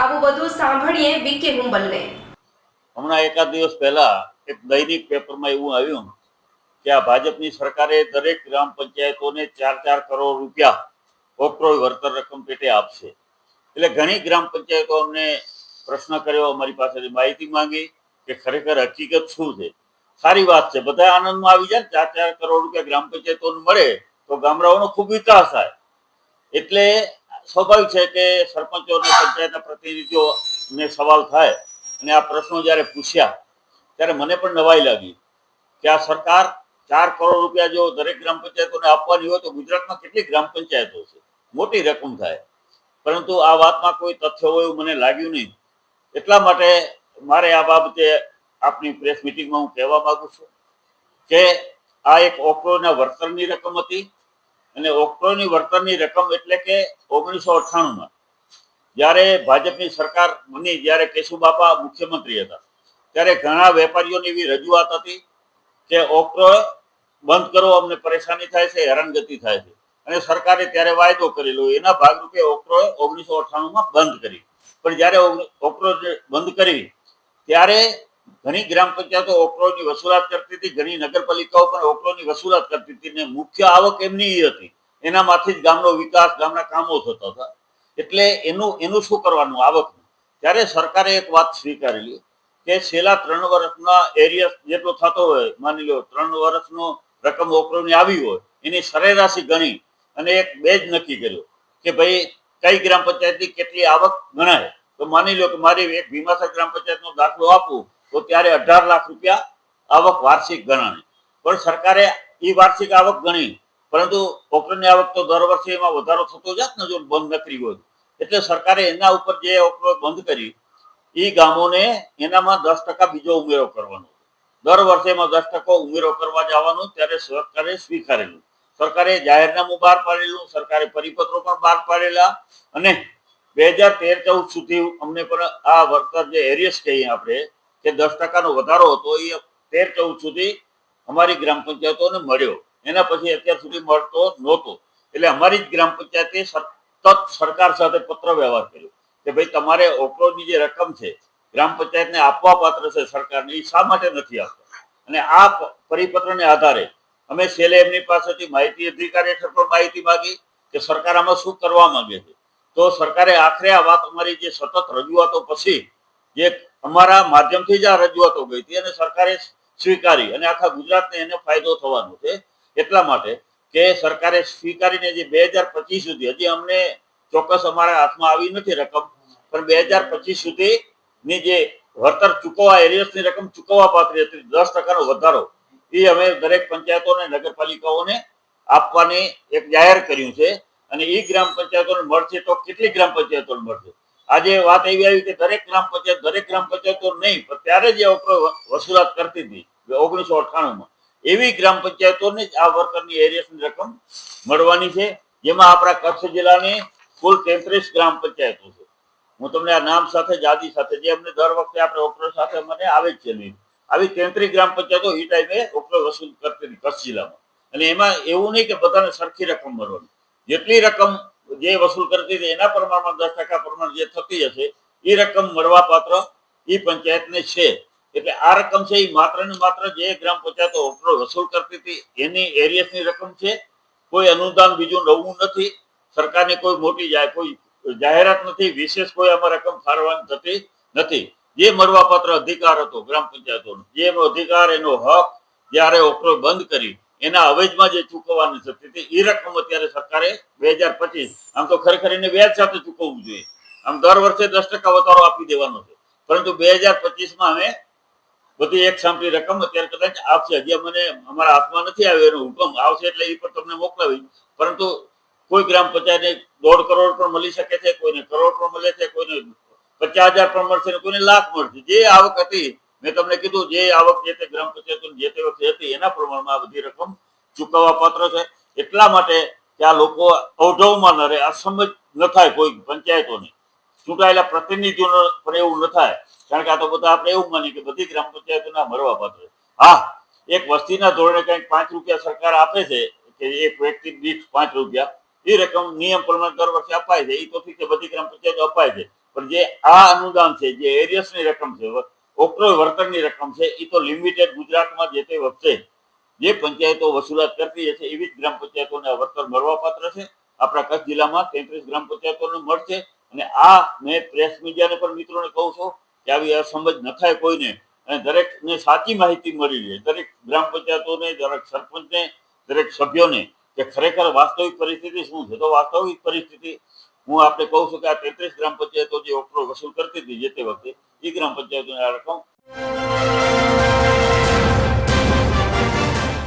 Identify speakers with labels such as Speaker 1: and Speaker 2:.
Speaker 1: આવું બધું સાંભળીએ વિકે હુંબલને.
Speaker 2: હમણાં એકાદ દિવસ પહેલા એક દૈનિક પેપરમાં એવું આવ્યું કે આ ભાજપની સરકારે દરેક ગ્રામ પંચાયતોને ચાર ચાર કરોડ રૂપિયા ઓક્ટ્રોય વળતર રકમ પેટે આપશે. એટલે ઘણી ગ્રામ પંચાયતો અમને પ્રશ્ન કર્યો, અમારી પાસેથી માહિતી માંગી કે ખરેખર હકીકત શું છે? સારી વાત છે, બધા આનંદમાં આવી જાય ચાર ચાર કરોડ રૂપિયા ગ્રામ પંચાયતોને મળે તો ગામડાઓનો ખૂબ વિકાસ થાય. એટલે સ્વાભાવિક છે કે સરપંચો અને પંચાયતના પ્રતિનિધિઓને સવાલ થાય અને આ પ્રશ્નો જ્યારે પૂછ્યા, ત્યારે મને પણ નવાઈ લાગી કે આ સરકાર ચાર કરોડ રૂપિયા જો દરેક ગ્રામ પંચાયતોને આપવાની હોય તો ગુજરાતમાં કેટલી ગ્રામ પંચાયતો છે? મોટી રકમ થાય. પરંતુ આ વાતમાં કોઈ તથ્ય હોય એવું મને લાગ્યું નહીં. એટલા માટે મારે આ બાબતે આપની પ્રેસ મિટિંગમાં હું કહેવા માગું છું કે આ એક ઓક્ટોબરના વળતરની રકમ હતી. અને ઓક્ટોની વળતરની રકમ એટલે કે ઓગણીસો અઠ્ઠાણુંમાં. જ્યારે ભાજપની સરકાર બની, જ્યારે કેશુબાપા મુખ્યમંત્રી હતા, ત્યારે ઘણા વેપારીઓની એવી રજૂઆત હતી કે ઓક્ટો બંધ કરો, અમને પરેશાની થાય છે, હેરાનગતિ થાય છે. અને સરકારે ત્યારે વાયદો કરેલો, એના ભાગરૂપે ઓક્ટોએ ઓગણીસો અઠ્ઠાણુંમાં બંધ કરી. પણ જ્યારે ઓક્ટો બંધ કરી, ત્યારે ઘણી ગ્રામ પંચાયતો ઓકરોની વસૂલાત કરતી હતી, ઘણી નગરપાલિકાઓ પણ ઓકરોની વસૂલાત કરતી હતી ને મુખ્ય આવક એમની એ હતી. એનામાંથી જ ગામનો વિકાસ, ગામના કામો થતા હતા. એટલે એનું એનું શું કરવાનું આવકનું? ત્યારે સરકારે એક વાત સ્વીકારેલી કે છેલ્લા ત્રણ વર્ષના એરિયા જેટલો થતો હોય, માની લો ત્રણ વર્ષનો રકમ ઓકરોની આવી હોય, એની સરેરાશી ગણી અને એક બેજ નક્કી કર્યો કે ભાઈ કઈ ગ્રામ પંચાયતની કેટલી આવક ગણાય. તો માની લો કે મારી એક ભીમાસર ગ્રામ પંચાયતનો દાખલો આપું તો ત્યારે અઢાર લાખ રૂપિયા આવક વાર્ષિક ગણાણી પણ સરકારે એ વાર્ષિક આવક ગણી, પરંતુ ઓકરની આવક તો દર વર્ષે એમાં વધારો થતો જાત ને જો બંધ ન કરી હોય. એટલે સરકારે એના ઉપર જે ઓકરો બંધ કરી એ ગામોને એનામાં દસ ટકા બીજો ઉમેરો કરવાનો. દર વર્ષે એમાં દસ ટકા ઉમેરો કરવા જવાનું ત્યારે સરકારે સ્વીકારેલું. સરકારે જાહેરનામું બહાર પાડેલું, સરકારે પરિપત્રો પણ બહાર પાડેલા અને બે હજાર તેર ચૌદ સુધી અમને પણ આ વર્કર જે એરિયસ કહીએ આપણે કે દસ ટકાનો વધારો હતો એ તેર ચૌદ સુધી અમારી ગ્રામ પંચાયતોને મળ્યો. એના પછી અત્યાર સુધી મળતો નહોતો. એટલે અમારી જ ગ્રામ પંચાયતે સતત સરકાર સાથે પત્ર વ્યવહાર કર્યો કે ભાઈ તમારે ઓકરોની જે રકમ છે, ગ્રામ પંચાયતને આપવા પાત્ર છે સરકારને, એ શા માટે નથી આપતા? અને આ પરિપત્રને આધારે અમે છેલ્લે એમની પાસેથી માહિતી, અધિકારી હેઠળ પણ માહિતી માંગી કે સરકાર આમાં શું કરવા માંગે છે. તો સરકારે આખરે આ વાત અમારી જે સતત રજૂઆતો પછી જે અમારા માધ્યમથી જ આ રજૂઆતો ગઈ હતી અને સરકારે સ્વીકારી અને આખા ગુજરાતને એને ફાયદો થવાનો છે. એટલા માટે કે સરકારે સ્વીકારીને જે બે હજાર પચીસ સુધી, હજી અમને ચોક્કસ અમારા હાથમાં આવી નથી રકમ, પણ બે હજાર પચીસ સુધીની જે વળતર ચૂકવવા એરિયસની રકમ ચૂકવવા પાત્ર હતી, દસ ટકાનો વધારો, એ અમે દરેક પંચાયતોને, નગરપાલિકાઓને આપવાની એક જાહેર કર્યું છે. અને એ ગ્રામ પંચાયતોને મળશે તો કેટલી ગ્રામ પંચાયતોને મળશે? આજે વાત એવી આવી કે દરેક ગ્રામ પંચાયત, દરેક ગ્રામ પંચાયતો નહીં, પણ ત્યારે જે વસૂલાત કરતી હતી ઓગણીસો અઠ્ઠાણુંમાં. એવી ગ્રામ પંચાયતોને જ આ વર્કરની એરિયસની રકમ મળવાની છે, જેમાં આપણા કચ્છ જિલ્લાની કુલ તેત્રીસ ગ્રામ પંચાયતો છે. હું તમને આ નામ સાથે જાદી સાથે જે અમને દર વખતે આપણે ઓપરેશન સાથે મને આવે જ છે આવી તેત્રીસ ગ્રામ પંચાયતો એ ટાઈમે ઓપરેશન વસૂલ કરતી હતી કચ્છ જિલ્લામાં. અને એમાં એવું નહીં કે બધાને સરખી રકમ મળવાની. જેટલી રકમ જે વસૂલ કરતી હતી, એના પ્રમાણમાં દસ ટકા પ્રમાણ જે થતી હશે એ રકમ મળવા પાત્ર એ પંચાયતને છે. એટલે આ રકમ છે એ માત્ર ને માત્ર જે ગ્રામ પંચાયતો ઓકરો વસૂલ કરતી હતી, એની એરિયસની રકમ છે. કોઈ અનુદાન બીજું નવું નથી. સરકારની કોઈ મોટી જાય, કોઈ જાહેરાત નથી, વિશેષ કોઈ આમાં રકમ ફાળવવાની થતી નથી. જે મળવાપાત્ર અધિકાર હતો ગ્રામ પંચાયતોનો, જે એનો અધિકાર, એનો હક, જ્યારે ઓકરો બંધ કરી એના અવેજમાં જે ચૂકવવાની છે, તેથી એ રકમ અત્યારે સરકારે બે હજાર પચીસ, આમ તો ખરેખર એને વ્યાજ સાથે ચૂકવવું જોઈએ. આમ દર વર્ષે દસ ટકા વધારો આપી દેવાનો છે. પરંતુ બે હજાર પચીસમાં અમે બધી એક સાંભળી રકમ અત્યારે કદાચ આપશે. હજી મને અમારા હાથમાં નથી આવ્યો એનો હુકમ. આવશે એટલે એ પણ તમને મોકલાવી પરંતુ કોઈ ગ્રામ પંચાયતને દોઢ કરોડ પણ મળી શકે છે, કોઈને કરોડ પણ મળે છે, કોઈને પચાસ હજાર પણ મળશે કોઈને લાખ મળશે. જે આવક હતી મેં તમને કીધું જે આવક જે તે ગ્રામ પંચાયત જે તે વખતે હતી, એના પ્રમાણમાં બધી રકમ ચૂકવવા પાત્ર છે. એટલા માટે કે આ લોકો અવઢવમાં ન રહે અસમજ ન થાય કોઈ પંચાયતોને. ચૂંટાયેલા પ્રતિનિધિઓનો પણ એવું ન થાય, કારણ કે આ તો બધા આપણે એવું માનીએ કે બધી ગ્રામ પંચાયતોના મરવા પાત્ર હા, એક વસ્તીના ધોરણે કંઈક પાંચ રૂપિયા સરકાર આપે છે, કે એક વ્યક્તિ દીઠ પાંચ રૂપિયા, એ રકમ નિયમ પ્રમાણે દર વર્ષે અપાય છે એ તો ઠીક છે, બધી ગ્રામ પંચાયતો અપાય છે. પણ જે આ અનુદાન છે, જે એરિયસની રકમ છે ઓક્ટ્રોય વળતરની રકમ છે એ તો લિમિટેડ ગુજરાતમાં જે તે વખતે જે પંચાયતો વસૂલાત કરતી હશે, એવી જ ગ્રામ પંચાયતોને વળતર મળવાપાત્ર છે. આપણા કચ્છ જિલ્લામાં તેત્રીસ ગ્રામ પંચાયતોને મળશે અને આ મેં પ્રેસ મીડિયાને પણ મિત્રોને કહું છું કે આવી અસમજ ન થાય કોઈને. અને દરેકને સાચી માહિતી મળી રહે. દરેક ગ્રામ પંચાયતોને, દરેક સરપંચને, દરેક સભ્યોને કે ખરેખર વાસ્તવિક પરિસ્થિતિ શું છે? તો વાસ્તવિક પરિસ્થિતિ હું આપણે કહું છું કે આ તેત્રીસ ગ્રામ પંચાયતો જે ઓક્ટ્રો વસૂલ કરતી હતી જે તે વખતે એ ગ્રામ પંચાયતોને આ રકમ